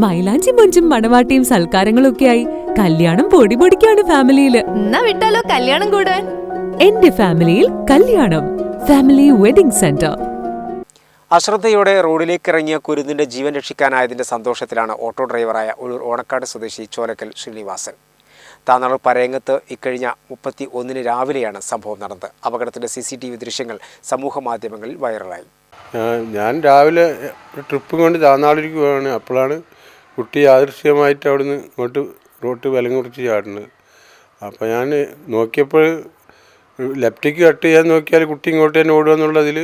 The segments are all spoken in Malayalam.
മൈലാഞ്ചി മൊഞ്ചും മണവാട്ടിയും സൽക്കാരങ്ങളും ആയി കല്യാണം പൊടി പൊടിക്കാണ് ഫാമിലിയിൽ. എന്നാ വിട്ടാലോ കല്യാണം കൂടാൻ? എന്റെ ഫാമിലിയിൽ കല്യാണം. Family wedding centre. അശ്രദ്ധയോടെ റോഡിലേക്ക് ഇറങ്ങിയ കുരുന്നിന്റെ ജീവൻ രക്ഷിക്കാനായതിന്റെ സന്തോഷത്തിലാണ് ഓട്ടോ ഡ്രൈവറായ ഉഴൂർ ഓണക്കാട് സ്വദേശി ചോലക്കൽ ശ്രീനിവാസൻ. താനാളൂർ പരയങ്ങത്ത് ഇക്കഴിഞ്ഞ മുപ്പത്തി ഒന്നിന് രാവിലെയാണ് സംഭവം നടന്നത്. അപകടത്തിന്റെ സി സി ടി വി ദൃശ്യങ്ങൾ സമൂഹ മാധ്യമങ്ങളിൽ വൈറലായി. ഞാൻ- ഞാൻ രാവിലെ ട്രിപ്പ് കൊണ്ട് താനാളിലേക്ക് പോവാണ്. അപ്പോഴാണ് കുട്ടി യാദൃശ്യമായിട്ട് അവിടുന്ന് ഇങ്ങോട്ട് റോട്ട് വിലം കുറിച്ച് ചാടുന്നത് അപ്പോൾ ഞാൻ നോക്കിയപ്പോൾ ലെഫ്റ്റിക്ക് കട്ട് ചെയ്യാൻ നോക്കിയാൽ കുട്ടി ഇങ്ങോട്ട് തന്നെ ഓടുകയെന്നുള്ളതിൽ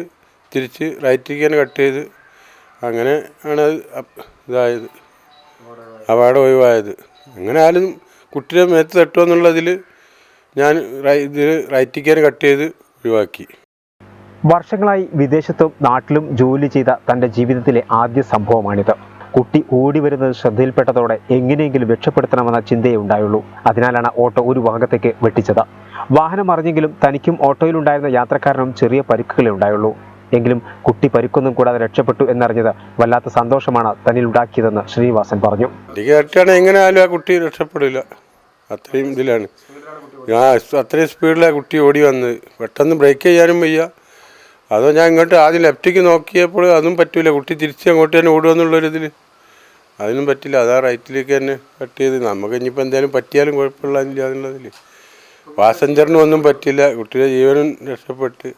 തിരിച്ച് റൈറ്റിലേക്ക് തന്നെ കട്ട് ചെയ്ത് അങ്ങനെ ആണ് അത് ഇതായത്. അപകടം ഒഴിവായത്. അങ്ങനെ ആയാലും കുട്ടിയുടെ മേത്ത് തട്ടുക എന്നുള്ളതിൽ ഞാൻ ഇത് റൈറ്റിക്ക് തന്നെ കട്ട് ചെയ്ത് ഒഴിവാക്കി. വർഷങ്ങളായി വിദേശത്തും നാട്ടിലും ജോലി ചെയ്ത തന്റെ ജീവിതത്തിലെ ആദ്യ സംഭവമാണിത്. കുട്ടി ഓടി വരുന്നത് ശ്രദ്ധയിൽപ്പെട്ടതോടെ എങ്ങനെയെങ്കിലും രക്ഷപ്പെടുത്തണമെന്ന ചിന്തയേ ഉണ്ടായുള്ളൂ. അതിനാലാണ് ഓട്ടോ ഒരു ഭാഗത്തേക്ക് വെട്ടിച്ചത്. വാഹനം അറിഞ്ഞെങ്കിലും തനിക്കും ഓട്ടോയിലുണ്ടായിരുന്ന യാത്രക്കാരനും ചെറിയ പരിക്കുകളേ ഉണ്ടായുള്ളൂ. എങ്കിലും കുട്ടി പരിക്കൊന്നും കൂടാതെ രക്ഷപ്പെട്ടു എന്നറിഞ്ഞത് വല്ലാത്ത സന്തോഷമാണ് തന്നിൽ ഉണ്ടാക്കിയതെന്ന് ശ്രീനിവാസൻ പറഞ്ഞു. എങ്ങനെയാലും ആ കുട്ടി രക്ഷപ്പെടില്ല. അത്രയും ഇതിലാണ്. ആ അത്രയും സ്പീഡിലാണ് കുട്ടി ഓടി വന്നത്. പെട്ടെന്ന് ബ്രേക്ക് ചെയ്യാനും വയ്യ. അതോ ഞാൻ ഇങ്ങോട്ട് ആദ്യം ലെഫ്റ്റിക്ക് നോക്കിയപ്പോൾ അതും പറ്റില്ല കുട്ടി തിരിച്ച് അങ്ങോട്ട് തന്നെ ഓടുമെന്നുള്ളൊരിതിൽ അതിനും പറ്റില്ല. അതാ റൈറ്റിലേക്ക് തന്നെ കട്ട് നമുക്ക് ഇനിയിപ്പോൾ എന്തായാലും പറ്റിയാലും കുഴപ്പമില്ല എന്നുള്ളതിൽ പാസഞ്ചറിനും ഒന്നും പറ്റില്ല. കുട്ടിയുടെ ജീവനും രക്ഷപ്പെട്ട്.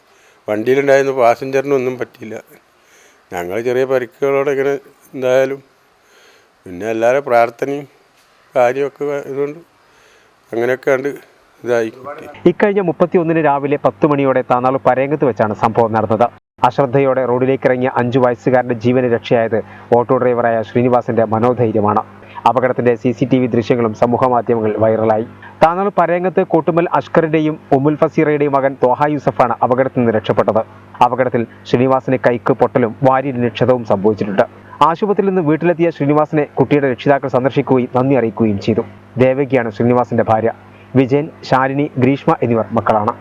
വണ്ടിയിലുണ്ടായിരുന്ന പാസഞ്ചറിനും ഒന്നും പറ്റില്ല. ഞങ്ങൾ ചെറിയ പരിക്കുകളോടെ ഇങ്ങനെ എന്തായാലും പിന്നെ എല്ലാവരും പ്രാർത്ഥനയും കാര്യമൊക്കെ ഇതുകൊണ്ട് അങ്ങനെയൊക്കെ കണ്ട് ഇതായി. ഇക്കഴിഞ്ഞ മുപ്പത്തിയൊന്നിന് രാവിലെ പത്ത് മണിയോടെ താനാളു പരേങ്കത്ത് വെച്ചാണ് സംഭവം നടന്നത്. അശ്രദ്ധയോടെ റോഡിലേക്ക് ഇറങ്ങിയ അഞ്ചു വയസ്സുകാരന്റെ ജീവന് രക്ഷയായത് ഓട്ടോ ഡ്രൈവറായ ശ്രീനിവാസന്റെ മനോധൈര്യമാണ്. അപകടത്തിന്റെ സി സി ടി വി ദൃശ്യങ്ങളും സമൂഹമാധ്യമങ്ങളിൽ വൈറലായി. താനാൾ പരേങ്കത്ത് കോട്ടുമൽ അഷ്കറിന്റെയും ഉമുൽ ഫസീറയുടെയും മകൻ തോഹ യൂസഫാണ് അപകടത്തിൽ നിന്ന് രക്ഷപ്പെട്ടത്. അപകടത്തിൽ ശ്രീനിവാസിന് കൈക്ക് പൊട്ടലും വാരിന് ക്ഷതവും സംഭവിച്ചിട്ടുണ്ട്. ആശുപത്രിയിൽ നിന്ന് വീട്ടിലെത്തിയ ശ്രീനിവാസിനെ കുട്ടിയുടെ രക്ഷിതാക്കൾ സന്ദർശിക്കുകയും നന്ദി അറിയിക്കുകയും ചെയ്തു. ദേവകിയാണ് ശ്രീനിവാസിന്റെ ഭാര്യ. വിജയൻ ശാലിനി ഗ്രീഷ്മ എന്നിവർ മക്കളാണ്.